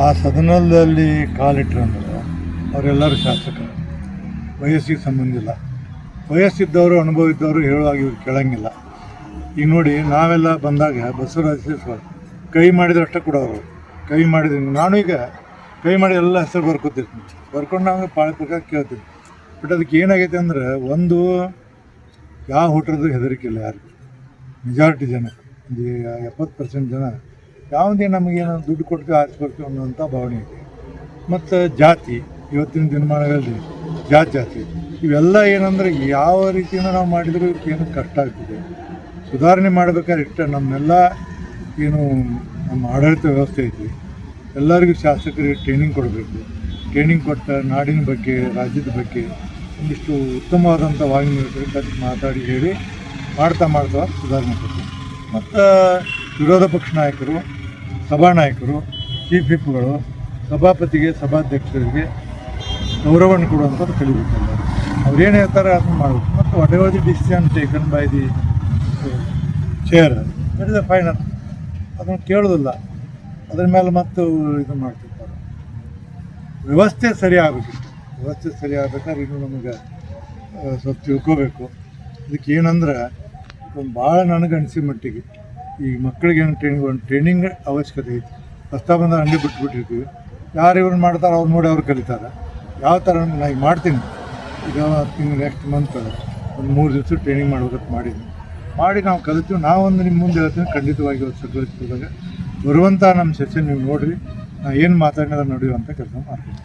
ಆ ಸದನದಲ್ಲಿ ಕಾಲಿಟ್ರಂದ್ರೆ ಅವರೆಲ್ಲರೂ ಶಾಸಕರು ವಯಸ್ಸಿಗೆ ಸಂಬಂಧ ಇಲ್ಲ ವಯಸ್ಸಿದ್ದವರು ಅನುಭವ ಇದ್ದವರು ಹೇಳುವಾಗ ಇವ್ರು ಕೇಳೋಂಗಿಲ್ಲ. ಈಗ ನೋಡಿ ನಾವೆಲ್ಲ ಬಂದಾಗ ಬಸವರಾಜ ಸೇರಿಸುವ ಕೈ ಮಾಡಿದ್ರಷ್ಟೇ ಕೊಡೋರು ಕೈ ಮಾಡಿದ್ರೆ ನಾನು ಈಗ ಕೈ ಮಾಡಿ ಎಲ್ಲ ಹೆಸರು ಬರ್ಕೊತಿರ್ತೀನಿ. ಬರ್ಕೊಂಡು ನಾವು ಪಾಳಿ ಪ್ರಕಾರ ಕೇಳ್ತೀವಿ ಬಟ್ ಅದಕ್ಕೆ ಏನಾಗೈತೆ ಅಂದ್ರೆ ಒಂದು, ಯಾವ ಹೋಟೆಲ್ದು ಹೆದರಿಕೆ ಇಲ್ಲ ಯಾರಿಗೂ. ಮೆಜಾರಿಟಿ ಜನ, ಒಂದು ಎಪ್ಪತ್ತು ಪರ್ಸೆಂಟ್ ಜನ ಯಾವುದೇ ನಮಗೇನು ದುಡ್ಡು ಕೊಡ್ತೀವಿ ಆರಿಸ್ಕೊಡ್ತೀವಿ ಅನ್ನೋಂಥ ಭಾವನೆ ಇದೆ. ಮತ್ತು ಜಾತಿ, ಇವತ್ತಿನ ದಿನಮಾನಗಳಲ್ಲಿ ಜಾತಿ ಜಾತಿ, ಇವೆಲ್ಲ ಏನಂದ್ರೆ ಯಾವ ರೀತಿಯಿಂದ ನಾವು ಮಾಡಿದರೂ ಏನು ಕಷ್ಟ ಆಗ್ತಿದೆ. ಸುಧಾರಣೆ ಮಾಡಬೇಕಾದ್ರೆ ಇಷ್ಟ, ನಮ್ಮೆಲ್ಲ ಏನು ನಮ್ಮ ಆಡಳಿತ ವ್ಯವಸ್ಥೆ ಐತಿ ಎಲ್ಲರಿಗೂ ಶಾಸಕರಿಗೆ ಟ್ರೈನಿಂಗ್ ಕೊಡಬೇಕು. ಟ್ರೈನಿಂಗ್ ಕೊಟ್ಟ ನಾಡಿನ ಬಗ್ಗೆ, ರಾಜ್ಯದ ಬಗ್ಗೆ ಒಂದಿಷ್ಟು ಉತ್ತಮವಾದಂಥ ವಾಹಿನಿ ಮಾತಾಡಿ ಹೇಳಿ ಮಾಡ್ತಾ ಮಾಡ್ತಾ ಸುಧಾರಣೆ ಕೊಡ್ತೀವಿ. ಮತ್ತು ವಿರೋಧ ಪಕ್ಷ ನಾಯಕರು ಸಭಾನಾಯಕರು ಚೀಫ್ ವಿಪ್ಗಳು, ಸಭಾಪತಿಗೆ ಸಭಾಧ್ಯಕ್ಷರಿಗೆ ಗೌರವವನ್ನು ಕೊಡುವಂಥದ್ದು ಕಲಿಬೇಕಲ್ಲ ಅವ್ರು ಏನು ಹೇಳ್ತಾರೆ ಅದನ್ನು ಮಾಡಬೇಕು. ಮತ್ತು whatever the decision taken by the chair it is a final ಅದನ್ನು ಕೇಳೋದಿಲ್ಲ. ಅದ್ರ ಮೇಲೆ ಮತ್ತು ಇದು ಮಾಡ್ತಿರ್ತಾರೆ. ವ್ಯವಸ್ಥೆ ಸರಿ ಆಗಬೇಕಿತ್ತು ವ್ಯವಸ್ಥೆ ಸರಿ ಆಗಬೇಕಾದ್ರೆ ಇನ್ನು ನಮಗೆ ಸ್ವಲ್ಪ ತಿಳ್ಕೋಬೇಕು. ಇದಕ್ಕೆ ಏನಂದ್ರೆ ಭಾಳ ನನಗೆ ಅನಿಸಿ ಮಟ್ಟಿಗೆ. ಈ ಮಕ್ಕಳಿಗೆ ಏನು ಟ್ರೈನಿಂಗ್ ಒಂದು ಟ್ರೈನಿಂಗ್ ಅವಶ್ಯಕತೆ ಐತಿ. ಹೊಸ್ತಾ ಬಂದ ಹಂಗೆ ಬಿಟ್ಬಿಟ್ಟಿರ್ತೀವಿ. ಯಾರು ಇವ್ರನ್ನ ಮಾಡ್ತಾರೆ ಅವ್ರು ನೋಡಿ ಅವ್ರು ಕಲಿತಾರೆ. ಯಾವ ಥರ ನಾ ಈಗ ಮಾಡ್ತೀನಿ. ಈಗ ತಿಂಗಳು ನೆಕ್ಸ್ಟ್ ಮಂತ್ ಒಂದು ಮೂರು ದಿವಸ ಟ್ರೈನಿಂಗ್ ಮಾಡ್ಬೇಕಂತ ಮಾಡಿದ್ದೀನಿ ಮಾಡಿ ನಾವು ಕಲಿತೀವಿ. ನಾವೊಂದು ನಿಮ್ಮ ಮುಂದೆ ಹೇಳ್ತೀನಿ. ಖಂಡಿತವಾಗಿ ಒಂದು ಸಕಲಿಸಿದಾಗ ಬರುವಂಥ ನಮ್ಮ ಸೆಷನ್ ನೀವು ನೋಡಿರಿ. ನಾ ಏನು ಮಾತಾಡಿದ ನಡೆಯುವಂಥ ಕೆಲಸ ಮಾಡ್ತೀನಿ.